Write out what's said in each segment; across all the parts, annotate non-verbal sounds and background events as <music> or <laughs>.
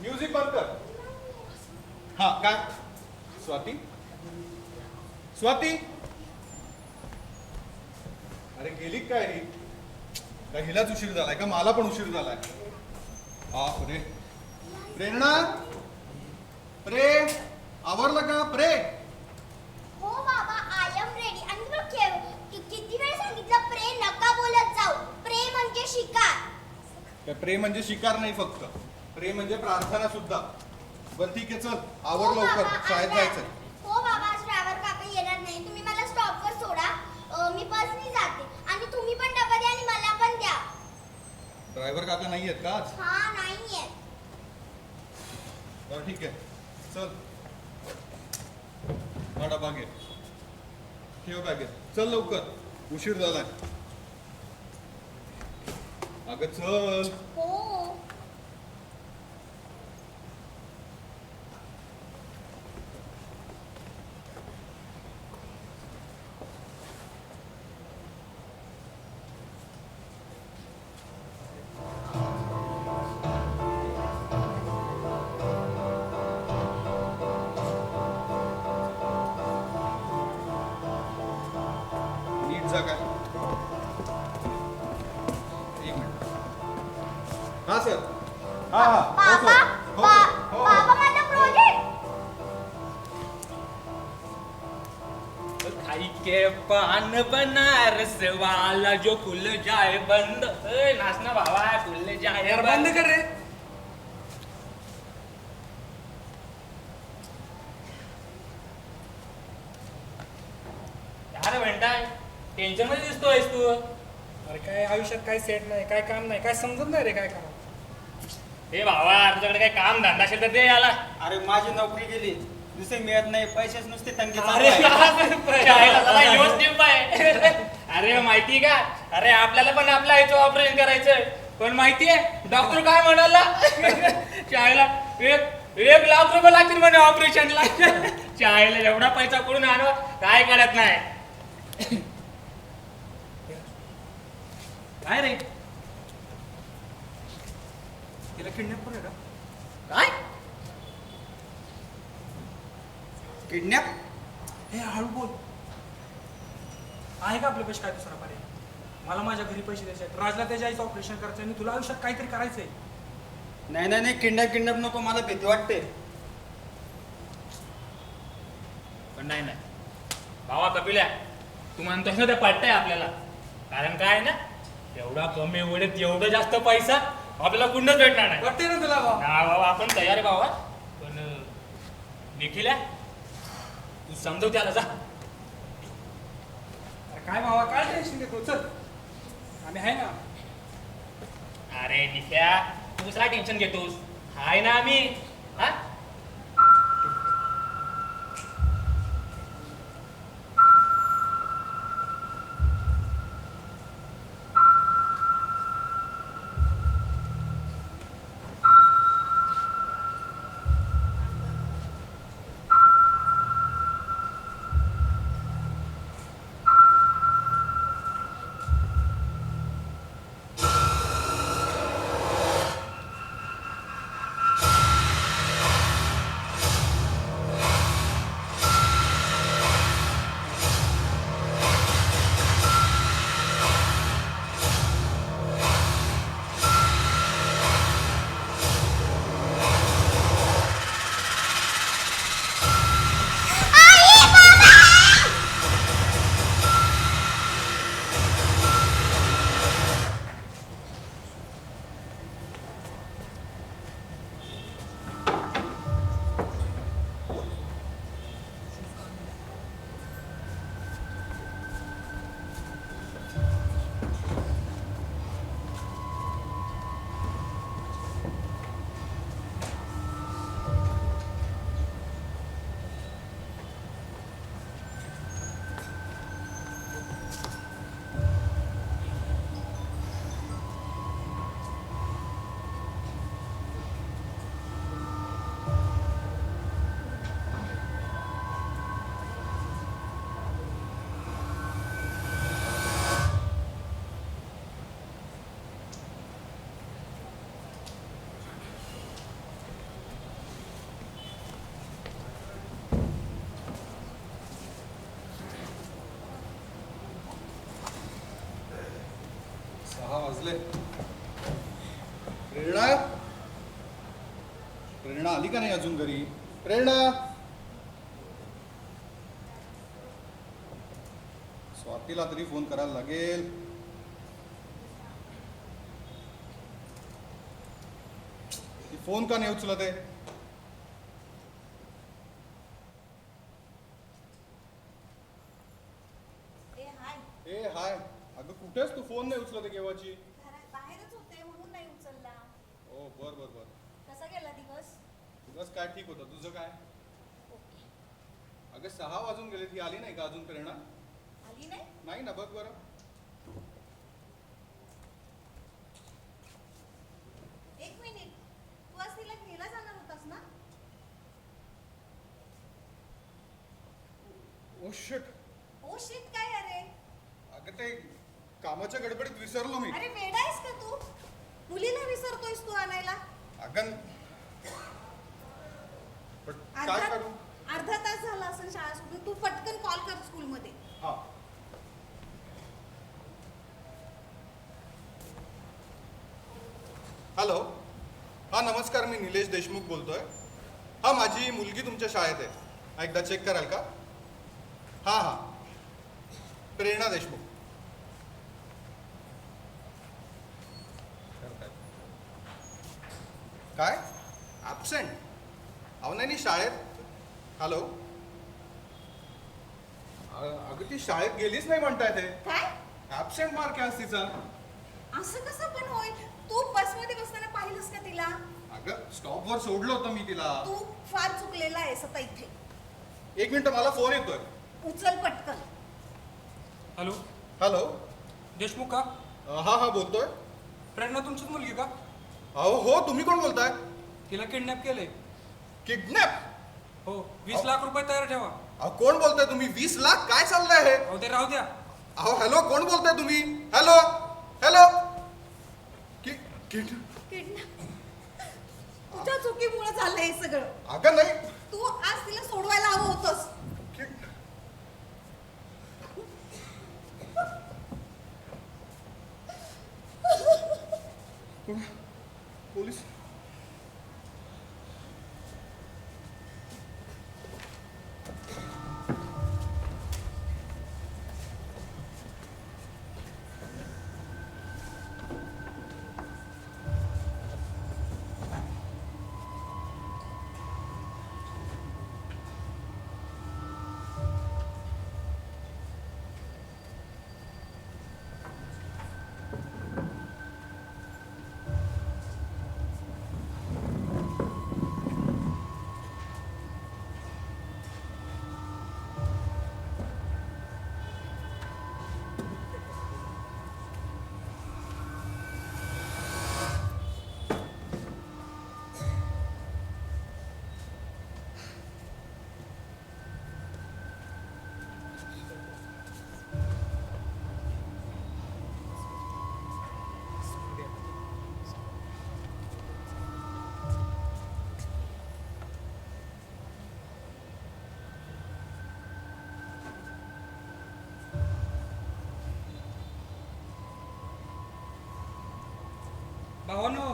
Music बंद कर. हा काय? स्वाती? स्वाती? अरे गेली काय ही का हिलाच उशीर झालाय का? मला पण उशीर झालाय. बाप रे प्रेरणा? प्रे? आवरलं का? प्रे? हो बाबा आय एम रेडी आणि तुला केव- किती वेळ सांगितलं? प्रे नका बोलत जाऊ. प्रे म्हणजे शिकार. काय प्रे म्हणजे शिकार नाही फक्त. प्रे म्हणजे प्रार्थना सुद्धा. बरं ठीक आहे चल आवर हो लवकर. शाळेत आज जायचंय. हो बाबा आज ड्रायव्हर काका येणार नाही. तुम्ही मला स्टॉपवर सोडा. अं, मी बसनी जाते. आणि तुम्ही पण डबा द्या आणि मला पण द्या. ड्रायव्हर काका नाही आहेत का आज? हा नाहीये बरं ठीक आहे. चल. हा डबा घे. ठेव बॅगेत. चल लवकर. उशीर झालाय. अगं चल. हो जा काय? एक मिनिट. हा सर हा हा. हो सर हो सर हो बाबा हो माझा प्रोजेक्ट खाई के पान बनारस वाला जो खुल जाए बंद। ए, नाचना भावा खुल जाए यार बंद। कर रे अरे म्हणताय टेन्शनमध्ये दिसतोयस तू अरे काय सेट नाही काय काम नाही काय समजत नाही रे काय काम. ए भावा तुझ्याकडे काही काम धंदा असेल तर दे याला. अरे माझी नोकरी गेली. दुसरे मिळत नाही पैसेच नुसते तंगी चालू अरे आहे. शाळेला त्याला ह्योच टिप आहे. अरे माहिती का? अरे आपल्याला पण आपल्या आईचं ऑपरेशन करायचंय. पण माहितीये डॉक्टर काय म्हणाला? शाळेला एक एक लाख रुपये लागतील म्हणे ऑपरेशनला शाळेला एवढा पैसा कुठून आणवा? काय कळत नाही. काय रे? तिला किडनॅप करूया का? काय? किडनॅप हे हळू बोल. आहे का आपल्या पैसे काय दुसरा पर्याय? मला माझ्या घरी पैसे द्यायचे आहेत. राजला त्याच्या आईचं ऑपरेशन करायचं आणि तुला आयुष्यात काहीतरी करायचंय. नाही नाही नाही. किडनॅप किडनॅप नको. मला भीती वाटते. पण नाही नाही. भावा कपिल्या तू म्हणतोस ना ते पटतंय आपल्याला. कारण काय आहे ना एवढा कमी वेळेत एवढं जास्त पैसा आपल्याला कुठंच भेटणार नाही? वाटते ना तुला भाऊ. हा बाबा आपण तयार आहे बाबा पण अं, निखिल्या तू समजव त्याला जा. अरे काय भावा काय टेन्शन घेतो? चल. आम्ही आहे ना. अरे निख्या तू दुसरा टेन्शन घेतोस. हाय ना आम्ही हा? प्रेरणा आली का नाही अजून घरी? प्रेरणा! स्वातीला तरी फोन करायला लागेल. फोन का नाही उचलत आहे? ए हाय. ए हाय. अगं कुठेच तू? फोन नाही उचलत आहे केव्हाची? ओ बर बर बर. तुझंच काय ठीक होतं? तुझं काय? अगं सहा वाजून गेले. ती आली नाही का अजून प्रेरणा? आली नाही? नाही ना बघ बरं. एक मिनिट. तू आज तिला घ्यायला जाणार होतास ना? ओ शिट ओ शिट काय अरे? अगं ते कामाच्या गडबडीत विसरलो मी. अरे वेडा आहेस का तू? मुलीला विसरतोयस तू आणायला. अगं पण काय अर्धा करू? अर्धा तास झाला असेल शाळा सुटून तू पटकन कॉल कर स्कूलमध्ये हा. हॅलो हा नमस्कार मी निलेश देशमुख बोलतोय. हा माझी मुलगी तुमच्या शाळेत आहे. एकदा चेक कराल का? हा हा. प्रेरणा देशमुख काय ॲबसेंट अहो नाही नाही, शाळेत? हॅलो अगं ती शाळेत गेलीच नाही म्हणताय ते. काय? ॲबसेंट मार्क आहे आज तिचा. असं कसं पण होईल? तू बसमध्ये बसताना पाहिलंस का तिला? अगं स्टॉपवर सोडलं होतं मी तिला. तू फार चुकलेला आहेस आता इथे. एक मिनिट मला फोन येतोय. उचल पटकन. हॅलो हॅलो देशमुख का? अ, हा हा बोलतोय. प्रेरणा तुमचीच मुलगी का? अहो हो तुम्ही कोण बोलताय? तिला किडनॅप केलंय. किडनॅप. हो वीस लाख रुपये तयार ठेवा. अहो कोण बोलताय तुम्ही? वीस लाख काय चाललंय हे? अहो ते राहू द्या. अहो हॅलो कोण बोलताय तुम्ही? Hello hello. कि किड किडनॅप. तुझ्या चुकीमुळे झालंय हे सगळं. अगं नाही. तू आज तिला सोडवायला हवं होतंस. किड <laughs> भावानो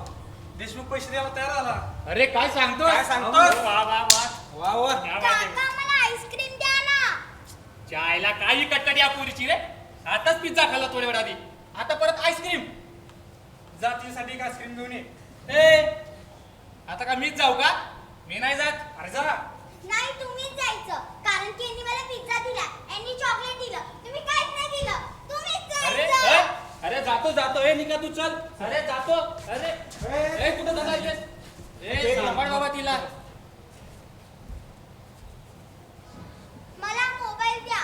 देशमुख पैसे द्यायला तयार आला. अरे काय सांगतो काय सांगतोस? वा वा वा. वा वा. क्या. काका मला आईस्क्रीम द्या ना. चायला काही कटकट या पुरीची रे. आताच पिझ्झा खाल्ला थोड्या वेळ आधी आता परत आईस्क्रीम. जातीसाठी एक आईस्क्रीम घेऊन ये. ए आता का मीच जाऊ का? मी नाही जात. अरे जा. नाही जायचं कारण की यांनी मला पिझ्झा दिला यांनी चॉकलेट दिलं तुम्ही काहीच नाही दिलं तुम्हीच अरे जायचं ए, अरे जातो जातो. ए निका तू चल. अरे जातो. अरे. ए कुठं चालायचेस ए सांभाळ बाबा तिला. मला मोबाईल द्या.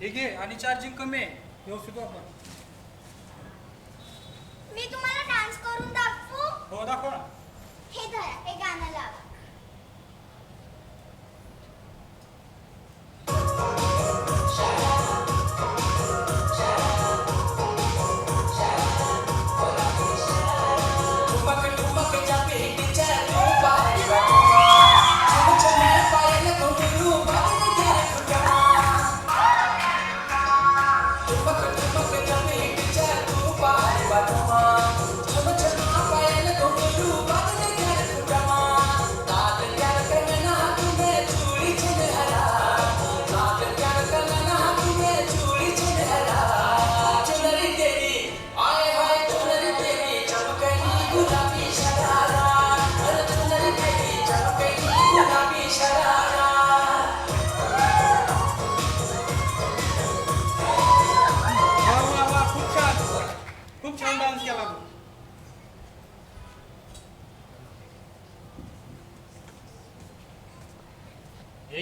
हे घे आणि चार्जिंग कमी आहे. व्यवस्थित वापर. मी तुम्हाला डान्स करून दाखवू? हो दाखव ना. हे धरा हे गाणं लावा.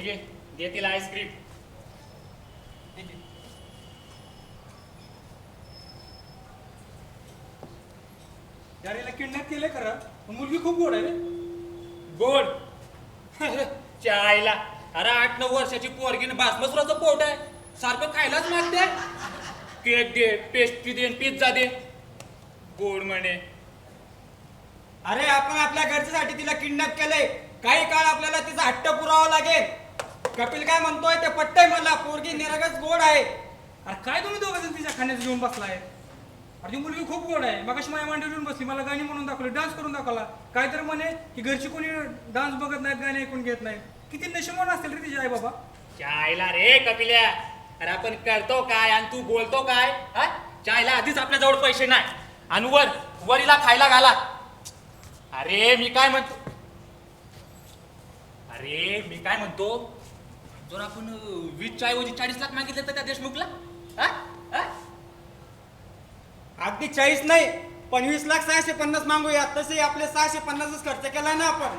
हे घे तिला आईस्क्रीम यार किडनॅप केलंय खरं पण मुलगी खूप गोड आहे रे. गोड? <laughs> चायला. अरे आठ नऊ वर्षाची पोरगी बासमसुराचं पोट आहे. सारखं खायलाच मागते. केक दे पेस्ट्री दे पिझ्झा दे. गोड म्हणे. अरे आपण आपल्या घरच्यासाठी तिला किडनॅप केलंय. काही काळ आपल्याला तिचा हट्ट पुरावा लागेल. कपिल काय म्हणतोय ते पट्टय मला पोरगी निरागस गोड आहे. अरे काय तुम्ही दोघं जण तिच्या खाण्यात घेऊन बसलाय? अरे ती मुलगी खूप गोड आहे. मग माझ्या मांडीवर येऊन बसली मला गाणी म्हणून दाखवली डान्स करून दाखवला. काय तर म्हणे की घरची कोणी डान्स बघत नाहीत गाणी ऐकून घेत नाही किती नशिबवान असतील रे तिच्या आई बाबा चायला रे कपिल्या. अरे आपण करतो काय आणि तू बोलतो काय? हा? चायला आधीच आपल्या जवळ पैसे नाही. आणि वर वरीला खायला घाला. अरे मी काय म्हणतो? अरे मी काय म्हणतो? जर आपण वीसच्या ऐवजी चाळीस लाख मागितले तर त्या देशमुखला? हा? हा? अगदी चाळीस नाही पंचवीस लाख सहाशे पन्नास मागूया. तसे आपले सहाशे पन्नासच खर्च केला ना आपण.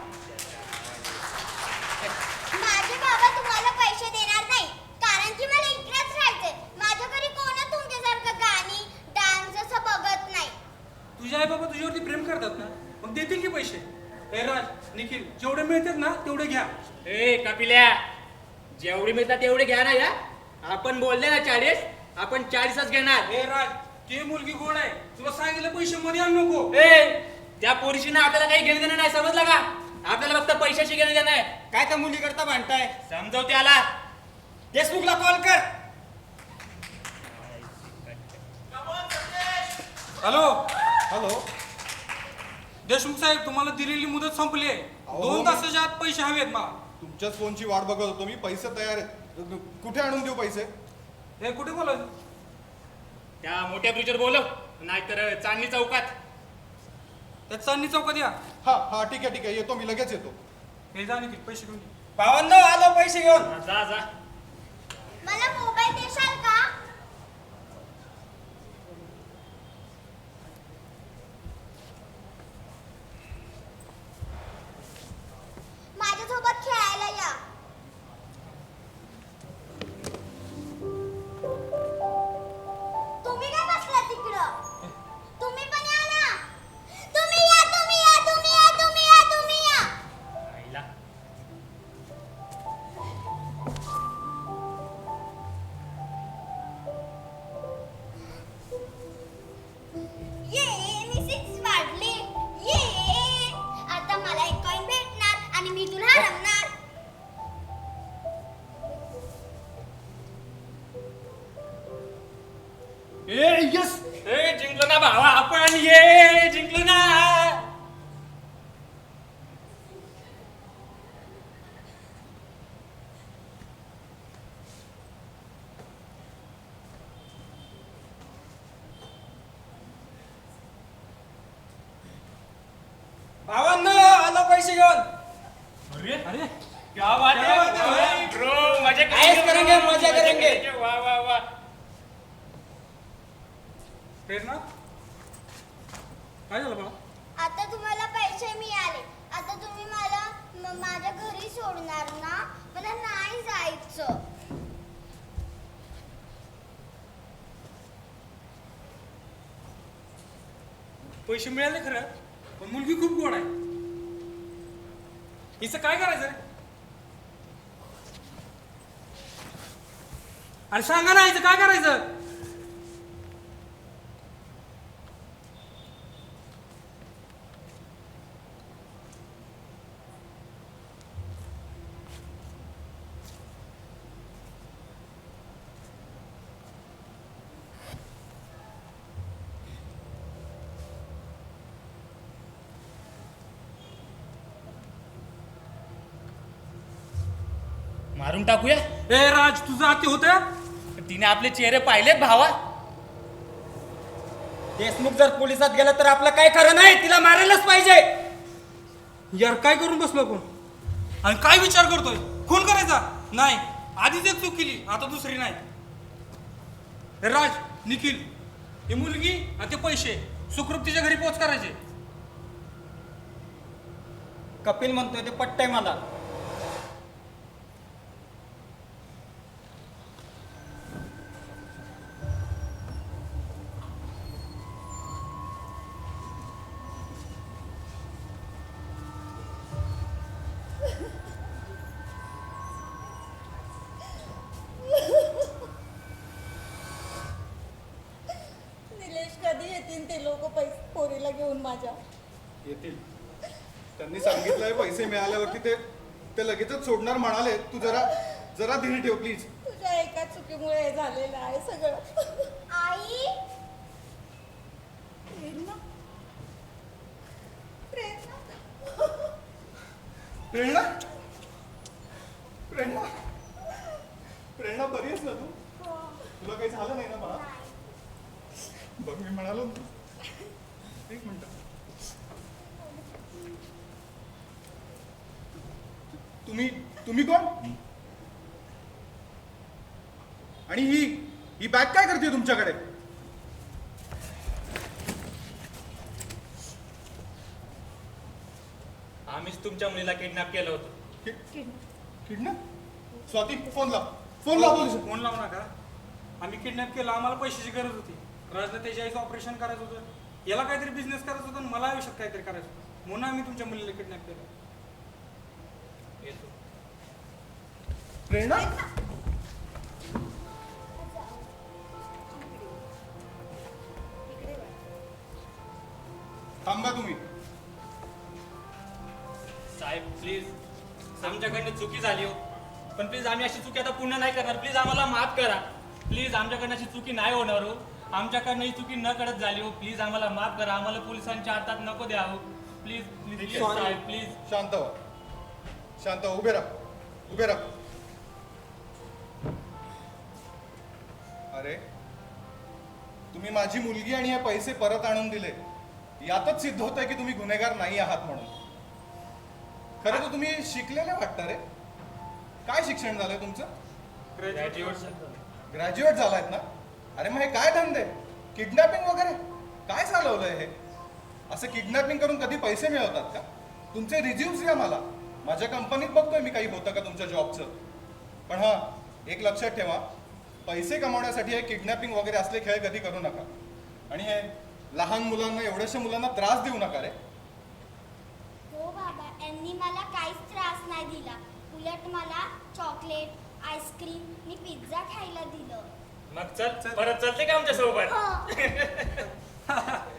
माझे बाबा तुम्हाला पैसे देणार नाही कारण की मला इकडेच राहायचंय माझ्या घरी कोण तुमच्यासारखं गाणी डान्स असं बघत नाही. तुझे आई बाबा तुझ्यावरती प्रेम करतात ना मग देतील की पैसे? ए राज निखिल जेवढे मिळतात ना तेवढे घ्या. ए कपिल्या जेवढे मिळतात तेवढे घ्या ना या. आपण बोलले ना चाळीस आपण चाळीसच घेणार. ए राज ती मुलगी गोड आहे? तुला सांगितलं पैसे मध्ये आण नको. ए त्या पोरीशी ना आपल्याला काही घेणं देणं नाही समजलं का? आपल्याला फक्त पैशाशी घेणं देणं आहे. काय त्या मुलीकरता भांडताय? समजव त्याला देशमुखला कॉल कर. हॅलो हॅलो देशमुख साहेब तुम्हाला दिलेली मुदत संपली आहे. दोन मी- तासाच्या आत पैसे हवेत मला. तुमच्याच फोनची वाट बघत होतो मी. पैसे तयार आहेत. कुठे आणून देऊ पैसे? हे कुठे बोलायचं त्या मोठ्या ब्रिजवर बोलव नाहीतर चांदणी चौकात. त्यात चांदणी चौकात या. हा हा ठीक आहे ठीक आहे. येतो मी लगेच येतो. हे जा निखिल पैसे घेऊन ये. भावांनो आलो पैसे घेऊन. जा जा. मला मोबाईल देशाल ए यस ए जिंकलो ना भावा आपण ये जिंकलो ना भावांनो आलो पैसे घेऊन अरे अरे क्या बात क्या बात है, है भाई? ब्रो मजा ऐश करेंगे, मजा करेंगे. वाह वाह वाह प्रेरणा काय झालं बाळा आता तुम्हाला पैसे मिळाले आता तुम्ही मला म- माझ्या घरी सोडणार ना? मला नाही जायचं. पैसे मिळाले खरं? पण मुलगी खूप गोड आहे. हिचं काय करायचं रे? अरे सांगा ना हिचं काय करायचं? मारून टाकूया. ए राज तुझं अति होत तिने आपले चेहरे पाहिलेत भावा. देशमुख जर पोलिसात गेला तर आपलं काय खरं नाही? तिला मारायलाच पाहिजे. यार काय करून बसलो आपण? आणि काय विचार करतोय? खून करायचा? नाही. आधीच एक चूक केली आता दुसरी नाही. हे राज निखिल ही मुलगी आणि ते पैसे सुखरूप तिच्या घरी पोच करायचे. कपिल म्हणतोय ते पट्टय मला. येतील ते लोक पैसे पोरीला घेऊन माझ्या? येतील. त्यांनी सांगितलंय पैसे मिळाल्यावरती ते ते लगेचच सोडणार म्हणाले तू जरा जरा धीर ठेव प्लीज तुझ्या एका चुकीमुळे हे झालेलं आहे सगळं. आई! प्रेरणा. प्रेरणा. प्रेरणा? प्रेरणा? प्रेरणा बरी आहेस ना तू? तुला काही झालं नाही ना मला बघ मी म्हणालो. एक मिनिट. तुम्ही तुम्ही कोण? आणि ही ही बॅग काय करते तुमच्याकडे? आम्हीच तुमच्या मुलीला किडनॅप केलं होतं. किडनॅप स्वाती फोन लाव. फोन लाव. पोलीस फोन लावू नका. आम्ही किडनॅप केलं आम्हाला पैशाची गरज होती. राजला त्याच्या आईचं ऑपरेशन करायचं होतं याला काहीतरी बिझनेस करायचा होता आणि मला आयुष्यात काहीतरी करायचं होतं. म्हणून आम्ही तुमच्या मुलीला किडनॅप केलं. येतो प्रेरणा. थांबा तुम्ही. साहेब प्लीज आमच्याकडनं चुकी झाली हो. पण प्लीज आम्ही अशी चुकी आता पुन्हा नाही करणार. प्लीज आम्हाला माफ करा. प्लीज आमच्याकडनं अशी चुकी नाही होणार हो. आमच्याकडनं ही चुकी न कळत झाली हो. प्लीज आम्हाला माफ करा. आम्हाला पोलिसांच्या हातात नको द्या हो. प्लीज प्लीज ठीक प्लीज आहे. साहेब प्लीज शांत व्हा शांत व्हा उभे राहा. उभे राहा. अरे तुम्ही माझी मुलगी आणि हे पैसे परत आणून दिले. यातच सिद्ध होत आहे की तुम्ही गुन्हेगार नाही आहात म्हणून. खरं तर तुम्ही शिकलेले वाटतं रे. काय शिक्षण झालंय तुमचं? ग्रॅज्युएट ग्रॅज्युएट झालायत ना? अरे मग हे काय धंदे? किडनॅपिंग वगैरे? काय चालवलंय हे? असं किडनॅपिंग करून कधी पैसे मिळवतात का? तुमचे रिझ्यूम्स घ्या मला. माझ्या कंपनीत बघतोय मी काही होतं का तुमच्या जॉबचं. पण हां एक लक्षात ठेवा पैसे कमावण्यासाठी हे किडनॅपिंग वगैरे असले खेळ कधी करू नका. आणि हे लहान मुलांना एवढ्याशा मुलांना त्रास देऊ नका रे. हो बाबा यांनी मला काहीच त्रास नाही दिला. उलट मला चॉकलेट आईस्क्रीम आणि पिझ्झा खायला दिलं. मग चल परत चलते का आमच्यासोबत? हो. <laughs>